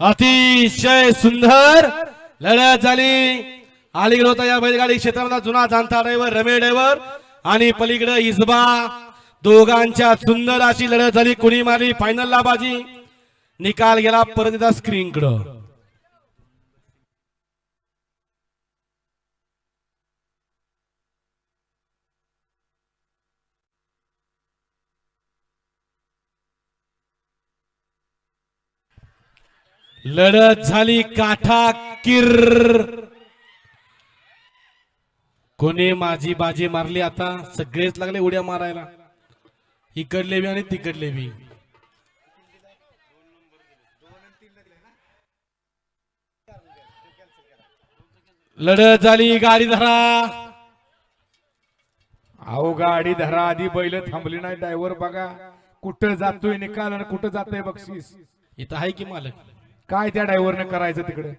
अतिशय सुंदर लढत झाली. अलीकडे होता या बैलगाडी क्षेत्रामध्ये. जुना जाणता ड्रायव्हर रमे ड्रायव्हर आणि पलीकडे इजबा. दोघांच्या सुंदर अशी लढत झाली. कुणी मारली? फायनलला बाजी. निकाल गेला परत एकदा स्क्रीन लढत झाली काठा किर. कोणी माझी बाजी मारली आता? सगळेच लागले उड्या मारायला. इकडले बी आणि तिकडले बी. लढत झाली गाडी धरा. अहो गाडी धरा. आधी बैल थांबली नाही. ड्रायव्हर बघा. कुठं जातोय निकाल आणि कुठं जातोय बक्षीस? इथं आहे की मालक? काय त्या ड्रायव्हरने करायचं तिकडे?